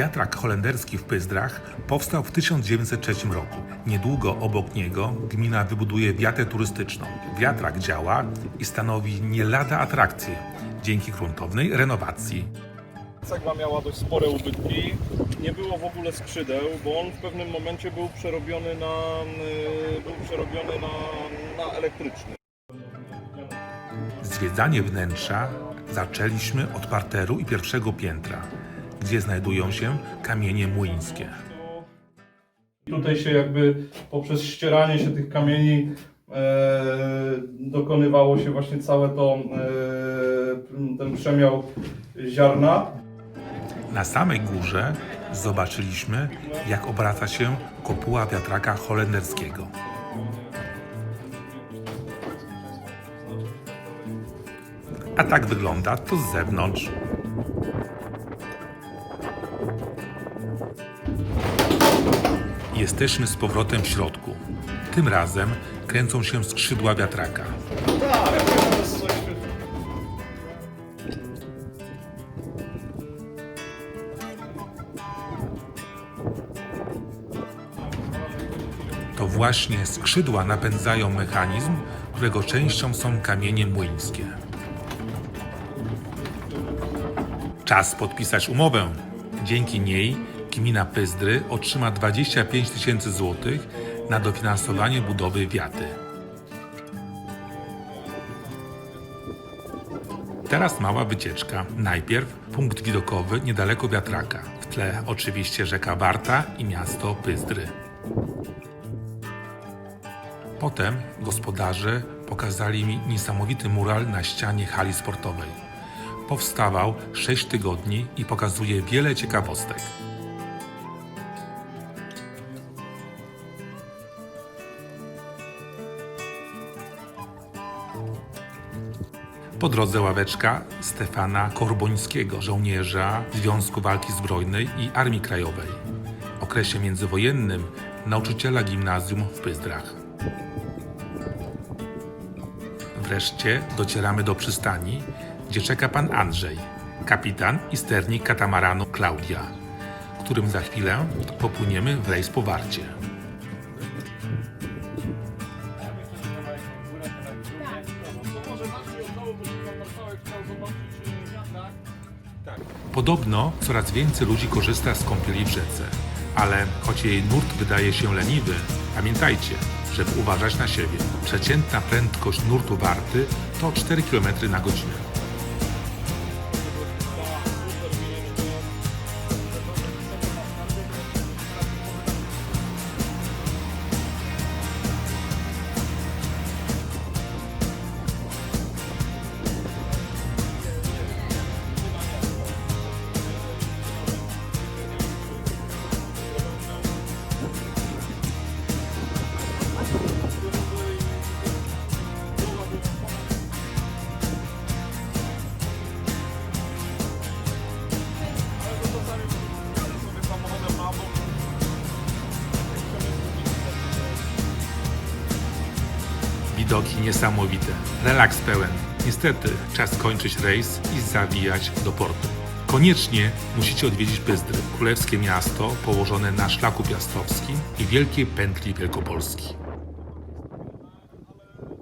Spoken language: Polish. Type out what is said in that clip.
Wiatrak holenderski w Pyzdrach powstał w 1903 roku. Niedługo obok niego gmina wybuduje wiatę turystyczną. Wiatrak działa i stanowi nie lada atrakcję dzięki gruntownej renowacji. Cegła miała dość spore ubytki. Nie było w ogóle skrzydeł, bo on w pewnym momencie był przerobiony na, y, był przerobiony na, na elektryczny. Zwiedzanie wnętrza zaczęliśmy od parteru i pierwszego piętra, gdzie znajdują się kamienie młyńskie. Tutaj się jakby poprzez ścieranie się tych kamieni e, dokonywało się właśnie całe to, e, ten przemiał ziarna. Na samej górze zobaczyliśmy, jak obraca się kopuła wiatraka holenderskiego. A tak wygląda to z zewnątrz. Jesteśmy z powrotem w środku. Tym razem kręcą się skrzydła wiatraka. To właśnie skrzydła napędzają mechanizm, którego częścią są kamienie młyńskie. Czas podpisać umowę. Dzięki niej gmina Pyzdry otrzyma 25 tysięcy złotych na dofinansowanie budowy wiaty. Teraz mała wycieczka. Najpierw punkt widokowy niedaleko wiatraka. W tle oczywiście rzeka Warta i miasto Pyzdry. Potem gospodarze pokazali mi niesamowity mural na ścianie hali sportowej. Powstawał 6 tygodni i pokazuje wiele ciekawostek. Po drodze ławeczka Stefana Korbońskiego, żołnierza Związku Walki Zbrojnej i Armii Krajowej. W okresie międzywojennym nauczyciela gimnazjum w Pyzdrach. Wreszcie docieramy do przystani, gdzie czeka pan Andrzej, kapitan i sternik katamaranu Klaudia, którym za chwilę popłyniemy w rejs po Warcie. Podobno coraz więcej ludzi korzysta z kąpieli w rzece, ale choć jej nurt wydaje się leniwy, pamiętajcie, żeby uważać na siebie. Przeciętna prędkość nurtu warty to 4 km na godzinę. Widoki niesamowite, relaks pełen. Niestety czas kończyć rejs i zawijać do portu. Koniecznie musicie odwiedzić Pyzdry, królewskie miasto położone na szlaku piastowskim i wielkiej pętli Wielkopolski.